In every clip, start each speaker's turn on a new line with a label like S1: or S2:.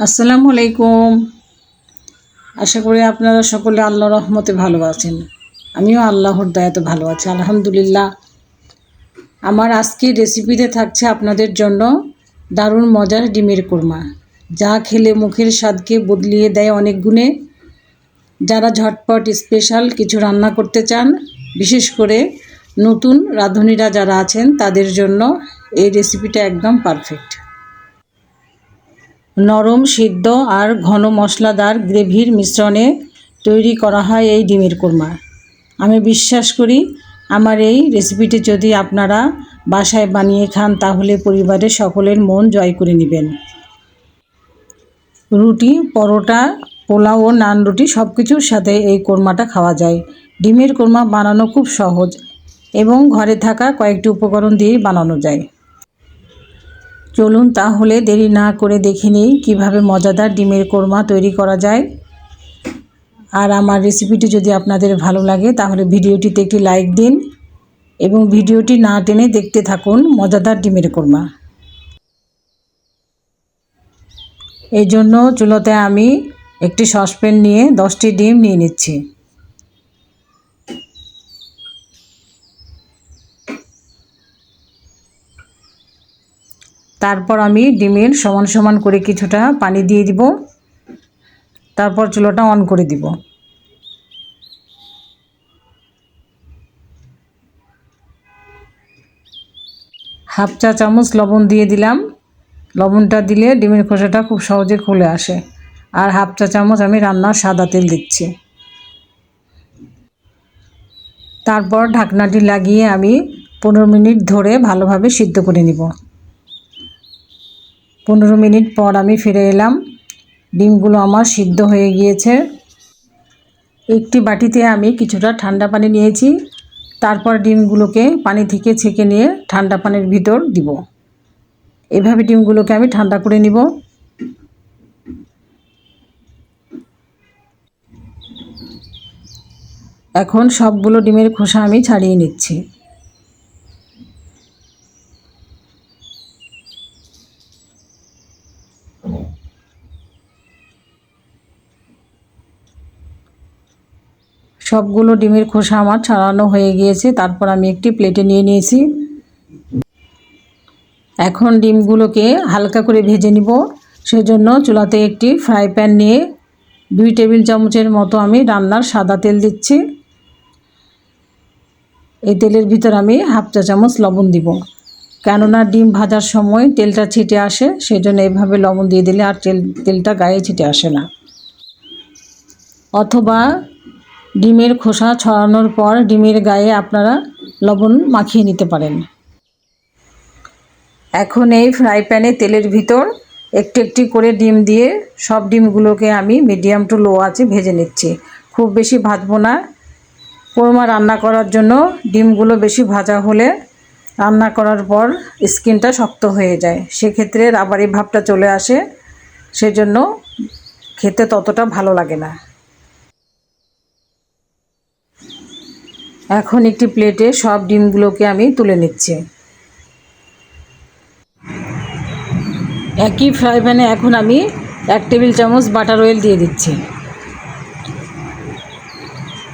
S1: আসসালামু আলাইকুম। আশা করি আপনারা সকলে আল্লাহ রহমতে ভালো আছেন। আমিও আল্লাহর দয়াতে ভালো আছি, আলহামদুলিল্লাহ। আমার আজকের রেসিপিতে থাকছে আপনাদের জন্য দারুণ মজার ডিমের কোরমা। যা খেলে মুখের স্বাদকে বদলিয়ে দেয় অনেক গুণে। যারা ঝটপট, স্পেশাল কিছু রান্না করতে চান, বিশেষ করে নতুন রাঁধুনিরা যারা আছেন, তাদের জন্য এই রেসিপিটা একদম পারফেক্ট। নরম, সিদ্ধ আর ঘন মশলাদার গ্রেভির মিশ্রণে তৈরি করা হয় এই ডিমের কোরমা। আমি বিশ্বাস করি আমার এই রেসিপিটি যদি আপনারা বাসায় বানিয়ে খান, তাহলে পরিবারের সকলের মন জয় করে নেবেন। রুটি, পরোটা, পোলাও ও নান রুটি সব কিছুর সাথে এই কোরমাটা খাওয়া যায়। ডিমের কোরমা বানানো খুব সহজ এবং ঘরে থাকা কয়েকটি উপকরণ দিয়েই বানানো যায়। চলুন তাহলে দেরি না করে দেখে নিই কীভাবে মজাদার ডিমের কোরমা তৈরি করা যায়। আর আমার রেসিপিটি যদি আপনাদের ভালো লাগে, তাহলে ভিডিওটিতে একটি লাইক দিন এবং ভিডিওটি না টেনে দেখতে থাকুন মজাদার ডিমের কোরমা। এই জন্য চুলোতে আমি একটি সসপ্যান নিয়ে দশটি ডিম নিয়ে নিচ্ছি। তারপর আমি ডিমের সমান সমান করে কিছুটা পানি দিয়ে দিব। তারপর চুলোটা অন করে দিব। হাফ চা চামচ লবণ দিয়ে দিলাম। লবণটা দিলে ডিমের খোসাটা খুব সহজে খুলে আসে। আর হাফ চা চামচ আমি রান্নার সাদা তেল দিচ্ছি। তারপর ঢাকনাটি লাগিয়ে আমি পনেরো মিনিট ধরে ভালোভাবে সিদ্ধ করে নিব। পনেরো মিনিট পর আমি ফিরে এলাম। ডিমগুলো আমার সিদ্ধ হয়ে গিয়েছে। একটি বাটিতে আমি কিছুটা ঠান্ডা পানি নিয়েছি। তারপর ডিমগুলোকে পানি থেকে ছেঁকে নিয়ে ঠান্ডা পানির ভিতর দিব। এভাবে ডিমগুলোকে আমি ঠান্ডা করে নিব। এখন সবগুলো ডিমের খোসা আমি ছাড়িয়ে নিচ্ছি। সবগুলো ডিমের খোসা আমার ছাড়ানো হয়ে গিয়েছে, তারপর আমি একটি প্লেটে নিয়ে নিয়েছি। এখন ডিমগুলোকে হালকা করে ভেজে নিব। সেজন্য চুলাতে একটি ফ্রাই প্যান নিয়ে দুই টেবিল চামচের মতো আমি রান্নার সাদা তেল দিচ্ছি। এই তেলের ভিতর আমি হাফ চা চামচ লবণ দিব। কেননা ডিম ভাজার সময় তেলটা ছিটে আসে সেই জন্য এইভাবে লবণ দিয়ে দিলে আর তেল, তেলটা গায়ে ছিটে আসে না। অথবা ডিমের খোসা ছড়ানোর পর ডিমের গায়ে আপনারা লবণ মাখিয়ে নিতে পারেন। এখন এই ফ্রাই প্যানে তেলের ভিতর একটি একটি করে ডিম দিয়ে সব ডিমগুলোকে আমি মিডিয়াম টু লো আছে ভেজে নিচ্ছি। খুব বেশি ভাজবো না। কোরমা রান্না করার জন্য ডিমগুলো বেশি ভাজা হলে রান্না করার পর স্কিনটা শক্ত হয়ে যায়। সেক্ষেত্রে রাবারি ভাবটা চলে আসে। সেজন্য খেতে ততটা ভালো লাগে না। এখন একটি প্লেটে সব ডিমগুলোকে আমি তুলে নিচ্ছি। একই ফ্রাই প্যানে এখন আমি এক টেবিল চামচ বাটার অয়েল দিয়ে দিচ্ছি।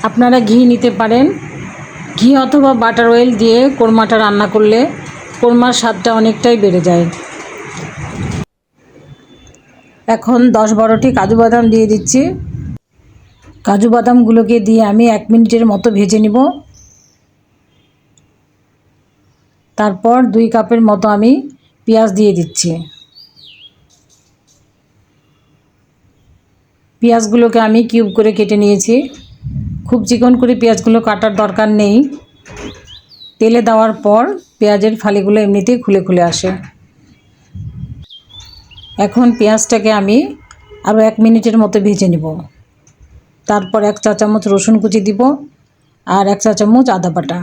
S1: আপনারা ঘি নিতে পারেন। ঘি অথবা বাটার অয়েল দিয়ে কোরমাটা রান্না করলে কোরমার স্বাদটা অনেকটাই বেড়ে যায়। এখন দশ বারোটি কাজু বাদাম দিয়ে দিচ্ছি। কাজু বাদামগুলোকে দিয়ে আমি এক মিনিটের মতো ভেজে নিব। তারপর দুই কাপের মতো আমি পেঁয়াজ দিয়ে দিচ্ছি। পেঁয়াজগুলোকে আমি কিউব করে কেটে নিয়েছি। খুব চিকন করে পেঁয়াজগুলো কাটার দরকার নেই। তেলে দেওয়ার পর পেঁয়াজের ফালিগুলো এমনিতেই খুলে খুলে আসে। এখন পেঁয়াজটাকে আমি আরও এক মিনিটের মতো ভেজে নেব। তারপর এক চা চামচ রসুন কুচি দিব আর এক চা চামচ আদা বাটা।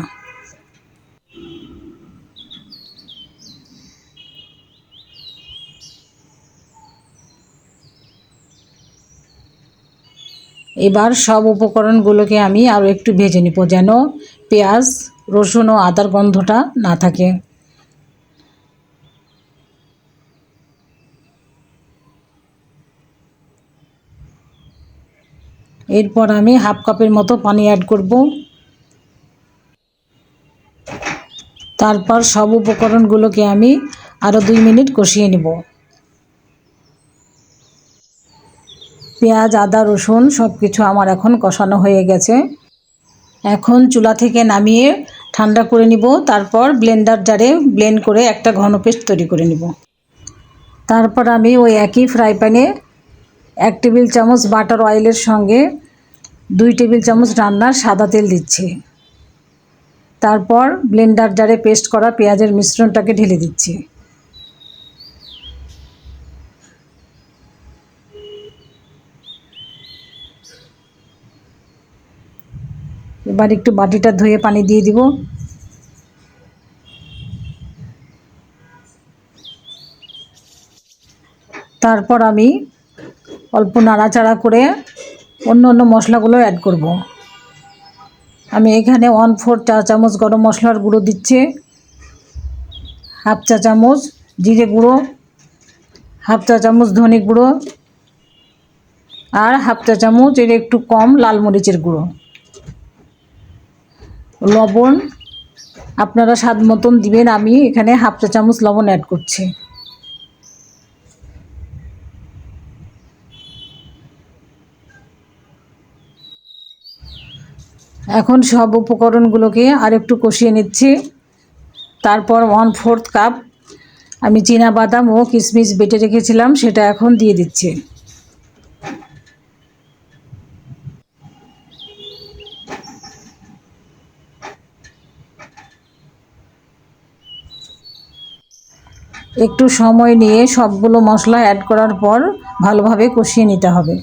S1: এবার সব উপকরণগুলোকে আমি আরও একটু ভেজে নিব যেন পেঁয়াজ, রসুন ও আদার গন্ধটা না থাকে। এরপর আমি হাফ কাপের মতো পানি অ্যাড করব। তারপর সব উপকরণগুলোকে আমি আরও দুই মিনিট কষিয়ে নেব। পেঁয়াজ, আদা, রসুন সব কিছু আমার এখন কষানো হয়ে গেছে। এখন চুলা থেকে নামিয়ে ঠান্ডা করে নিব, তারপর ব্লেন্ডার জারে ব্লেন্ড করে একটা ঘন পেস্ট তৈরি করে নিব। তারপর আমি ওই একই ফ্রাই প্যানে এক টেবিল চামচ বাটার অয়েলের সঙ্গে দুই টেবিল চামচ রান্নার সাদা তেল দিচ্ছি। তারপর ব্লেন্ডার জারে পেস্ট করা পেঁয়াজের মিশ্রণটাকে ঢেলে দিচ্ছি। এবার একটু বাটিটা ধুয়ে পানি দিয়ে দিব। তারপর আমি অল্প নাড়াচাড়া করে অন্য অন্য মশলাগুলো অ্যাড করব। আমি এখানে ওয়ান ফোর চা চামচ গরম মশলার গুঁড়ো দিচ্ছি। হাফ চা চামচ জিরে গুঁড়ো, হাফ চা চামচ ধনে গুঁড়ো আর হাফ চা চামচ এর একটু কম লাল মরিচের গুঁড়ো। লবণ আপনারা স্বাদ মতন দিবেন, আমি এখানে হাফ চা চামচ লবণ অ্যাড করছি। এখন সব উপকরণগুলোকে আর একটু কষিয়ে নিচ্ছি। তারপর ওয়ান ফোর্থ কাপ আমি চীনা বাদাম ও কিশমিশ বেটে রেখেছিলাম, সেটা এখন দিয়ে দিচ্ছি। একটু সময় নিয়ে সবগুলো মশলা অ্যাড করার পর ভালোভাবে কষিয়ে নিতে হবে।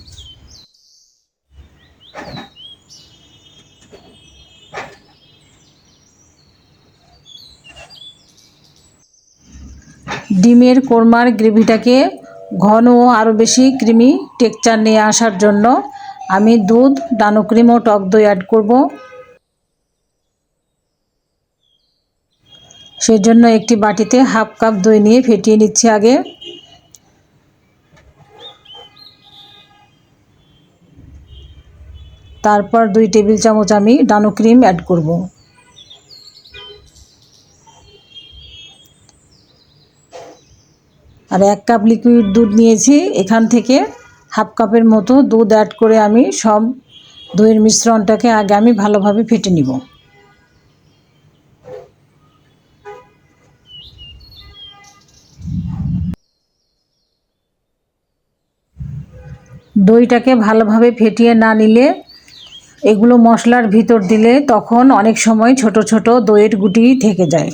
S1: ডিমের কোরমার গ্রেভিটাকে ঘন ও আরও বেশি ক্রিমি টেক্সচার নিয়ে আসার জন্য আমি দুধ, ডানো ক্রিম ও টক দই অ্যাড করব। সেই জন্য একটি বাটিতে হাফ কাপ দই নিয়ে ফেটিয়ে নিচ্ছি আগে। তারপর দুই টেবিল চামচ আমি ডানো ক্রিম অ্যাড করব। আর এক কাপ লিকুইড দুধ নিয়েছি, এখান থেকে হাফ কাপের মতো দুধ অ্যাড করে আমি সব দইয়ের মিশ্রণটাকে আগে আমি ভালোভাবে ফেটে নিব। দইটাকে ভালোভাবে ফেটিয়ে না নিলে এগুলো মশলার ভিতর দিলে তখন অনেক সময় ছোট ছোট দইয়ের গুটি থেকে যায়।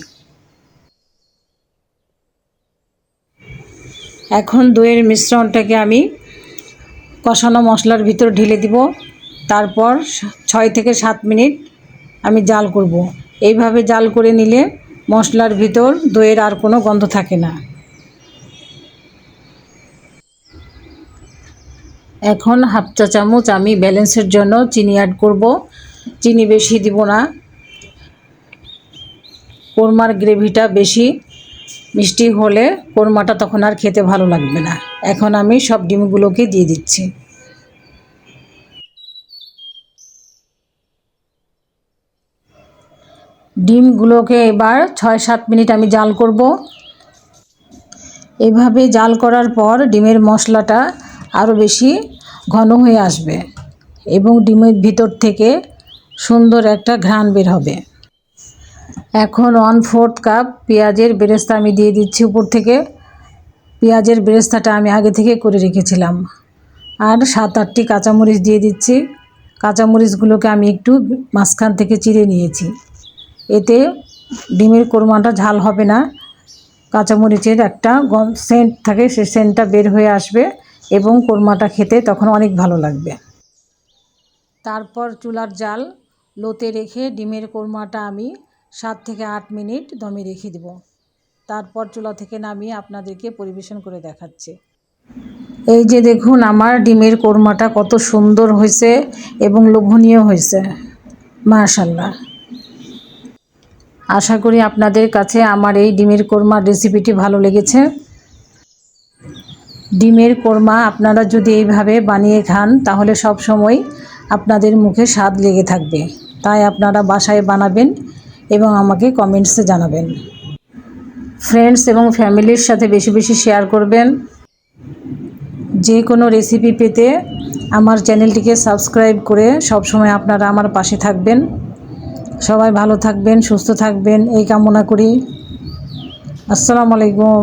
S1: এখন দইয়ের মিশ্রণটাকে আমি কষানো মশলার ভিতর ঢেলে দিব। তারপর ছয় থেকে সাত মিনিট আমি জাল করব। এইভাবে জাল করে নিলে মশলার ভিতর দইয়ের আর কোনো গন্ধ থাকে না। এখন হাফ চা চামচ আমি ব্যালেন্সের জন্য চিনি অ্যাড করব। চিনি বেশি দিব না। কোরমার গ্রেভিটা বেশি মিষ্টি হলে কোরমাটা তখন আর খেতে ভালো লাগবে না। এখন আমি সব ডিমগুলোকে দিয়ে দিচ্ছি। ডিমগুলোকে এবার ছয় সাত মিনিট আমি জাল করব। এভাবে জাল করার পর ডিমের মশলাটা আরও বেশি ঘন হয়ে আসবে এবং ডিমের ভিতর থেকে সুন্দর একটা ঘ্রাণ বের হবে। এখন ওয়ান ফোর্থ কাপ পেঁয়াজের বেরেস্তা আমি দিয়ে দিচ্ছি উপর থেকে। পেঁয়াজের বেরেস্তাটা আমি আগে থেকে করে রেখেছিলাম। আর সাত আটটি কাঁচামরিচ দিয়ে দিচ্ছি। কাঁচামরিচগুলোকে আমি একটু মাঝখান থেকে চিড়ে নিয়েছি। এতে ডিমের কোরমাটা ঝাল হবে না। কাঁচামরিচের একটা গম সেন্ট থাকে, সে সেন্টটা বের হয়ে আসবে এবং কোরমাটা খেতে তখন অনেক ভালো লাগবে। তারপর চুলার জাল লোতে রেখে ডিমের কোরমাটা আমি সাত থেকে আট মিনিট দমে রেখে দেব। তারপর চুলা থেকে নামিয়ে আপনাদেরকে পরিবেশন করে দেখাচ্ছি। এই যে দেখুন, আমার ডিমের কোরমাটা কত সুন্দর হয়েছে এবং লোভনীয় হয়েছে। মাশাল্লাহ আশা করি আপনাদের কাছে আমার এই ডিমের কোরমার রেসিপিটি ভালো লেগেছে। ডিমের কোরমা আপনারা যদি এইভাবে বানিয়ে খান, তাহলে সব সময় আপনাদের মুখে স্বাদ লেগে থাকবে। তাই আপনারা বাসায় বানাবেন এবং আমাকে কমেন্টসে জানাবেন। ফ্রেন্ডস এবং ফ্যামিলির সাথে বেশি বেশি শেয়ার করবেন। যে কোনো রেসিপি পেতে আমার চ্যানেলটিকে সাবস্ক্রাইব করে সবসময় আপনারা আমার পাশে থাকবেন। সবাই ভালো থাকবেন, সুস্থ থাকবেন, এই কামনা করি। আসসালামু আলাইকুম।